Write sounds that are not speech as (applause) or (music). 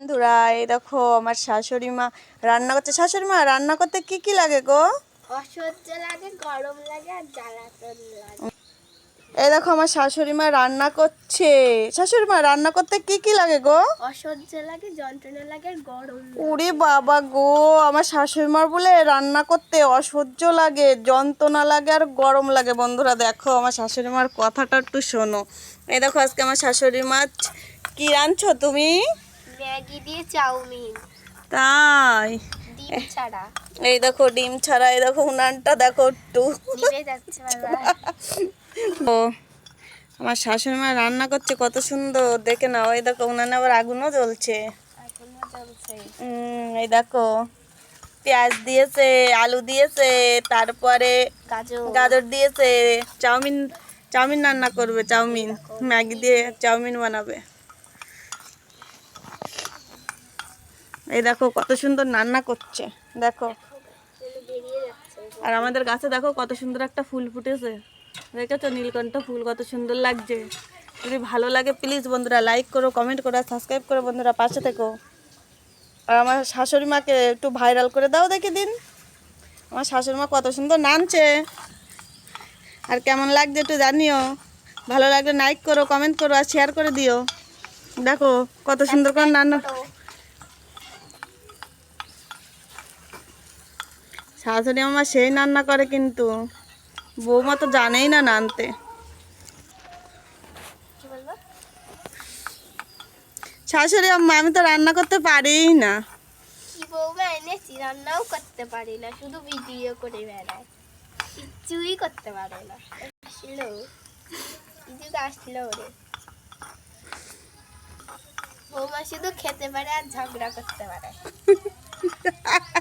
বন্ধুরা এই দেখো আমার শাশুড়ি মা রান্না করছে। শাশুড়ি মা রান্না করতে কি কি লাগে গো? অসহ্য লাগে গরম লাগে আর জ্বালাতন লাগে। এই দেখো আমার শাশুড়ি মা রান্না করছে। শাশুড়ি মা রান্না করতে কি কি লাগে গো? অসহ্য লাগে যন্ত্রণা লাগে আর গরম। ওরে বাবা গো আমার শাশুড়ি মার বলে রান্না করতে অসহ্য লাগে যন্ত্রণা লাগে আর গরম লাগে। বন্ধুরা দেখো আমার শাশুড়ি মার কথাটা একটু শোনো। এই দেখো আজকে আমার শাশুড়ি মা কি রাঁধছো তুমি? ম্যাগি দিয়ে চাউমিন? তাই। ডিম ছাড়া। এই দেখো ডিম ছাড়া এই দেখো উনানটা দেখো একটু। ও আমার শাশুড়ি মা রান্না করছে কত সুন্দর। দেখে নাও এই দেখো উনানে আবার আগুনও জ্বলছে। এই দেখো পেঁয়াজ দিয়েছে আলু দিয়েছে তারপরে গাজর দিয়েছে। চাউমিন চাউমিন রান্না করবে চাউমিন। ম্যাগি দিয়ে চাউমিন বানাবে। এই দেখো কত সুন্দর রান্না করছে, দেখো। আর আমাদের গাছে দেখো কত সুন্দর একটা ফুল ফুটেছে। দেখেছ নীলকণ্ঠ ফুল কত সুন্দর লাগছে। যদি ভালো লাগে প্লিজ বন্ধুরা লাইক করো কমেন্ট করো সাবস্ক্রাইব করো বন্ধুরা, পাশে থেকো। আর আমার শাশুড়ি মাকে একটু ভাইরাল করে দাও দেখি দিন। আমার শাশুড়ি মা কত সুন্দর নামছে আর কেমন লাগছে একটু জানিও। ভালো লাগলে লাইক করো কমেন্ট করো, আর শেয়ার করে দিও। দেখো কত সুন্দর করে রান্না শাশুড়ি আমার সেই রান্না করে কিন্তু। বৌমা তো জানেই না নানতে। শাশুড়ি আম্মা আমি তো রান্না করতে পারিই না। কি বৌমা এনেছি? রান্নাও করতে পারি না শুধু ভিডিও করে বেড়ায়। কিচ্ছুই করতে পারে না। আসলো। কিছু আসলো রে বৌমা শুধু খেতে পারে আর ঝগড়া করতে পারে। (laughs)